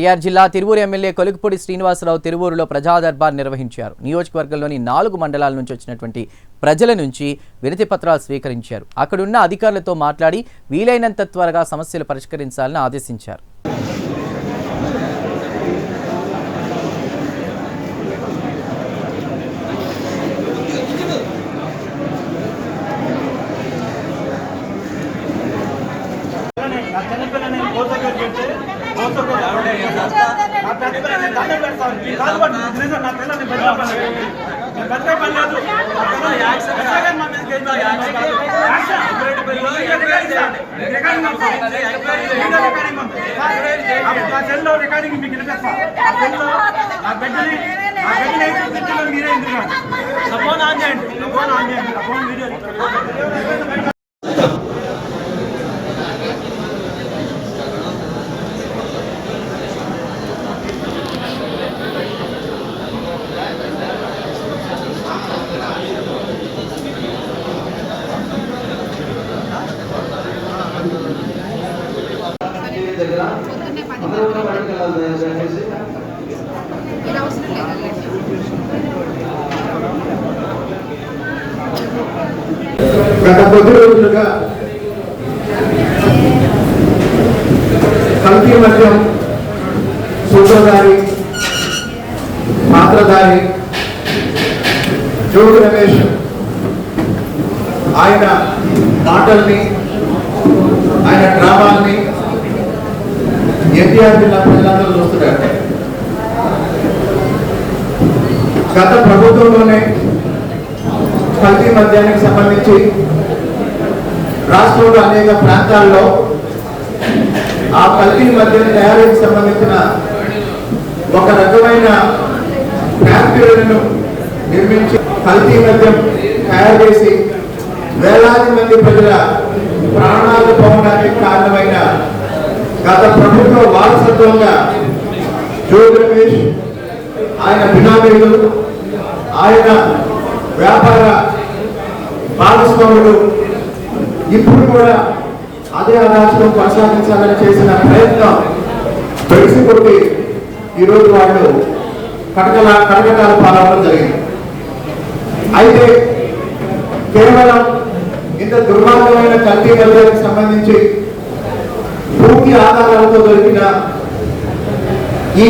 TR జిల్లా Tiruvuru MLA Kolikapudi Srinivasarao తిరువూరులో ప్రజాదర్బార్ నిర్వహించారు. నియోజకవర్గంలోని నాలుగు మండలాల నుంచి వచ్చినటువంటి ప్రజల నుంచి వినతి పత్రాలు స్వీకరించారు. అక్కడున్న అధికారులతో మాట్లాడి వీలైనంత త్వరగా సమస్యలు పరిష్కరించాలని ఆదేశించారు. రికార్డింగ్ మీకు వినిపిస్తా ఆ బిడ్డని నా బిడ్డని మీరే ఎందుకు నా ఫోన్ ఆన్ చేయండి నా ఫోన్ ఆన్ చేయండి గత కొద్ది రోజులుగా కల్తీ మద్యం సూత్రధారి పాత్రధారి జోగి రమేష్ ఆయన మాటల్ని ఆయన డ్రామాల్ని ఎన్టీఆర్ జిల్లా ప్రజలందరూ చూస్తున్నారు. గత ప్రభుత్వంలోనే కల్తీ మద్యానికి సంబంధించి రాష్ట్రంలో అనేక ప్రాంతాల్లో ఆ కల్తీ మద్యం తయారీకి సంబంధించిన ఒక రకమైన ఫ్యాక్టరీలను నిర్మించి కల్తీ మద్యం తయారు చేసి వేలాది మంది ప్రజల ప్రాణాలు పోవడానికి కారణమైన గత ప్రభుత్వ వారసత్వంగా జోగి రమేష్ ఆయన బినామీలు ఆయన వ్యాపార భాగస్వాములు ఇప్పుడు కూడా అదే ఆదాశం కొనసాగించాలని చేసిన ప్రయత్నం తెలిసి కొట్టి ఈరోజు వాళ్ళు కటకల కటకటాలు పాలవడం జరిగింది. అయితే కేవలం ఇంత దుర్మార్గమైన కల్తీ మద్యానికి సంబంధించి పూర్తి ఆధారాలతో దొరికిన ఈ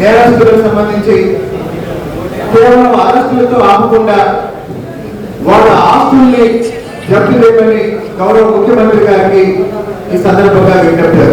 నేరస్తులకు సంబంధించి కేవలం అరెస్టులతో ఆపకుండా వాళ్ళ ఆస్తుల్ని జప్తు చేయమని గౌరవ ముఖ్యమంత్రి గారికి ఈ సందర్భంగా విజ్ఞప్తి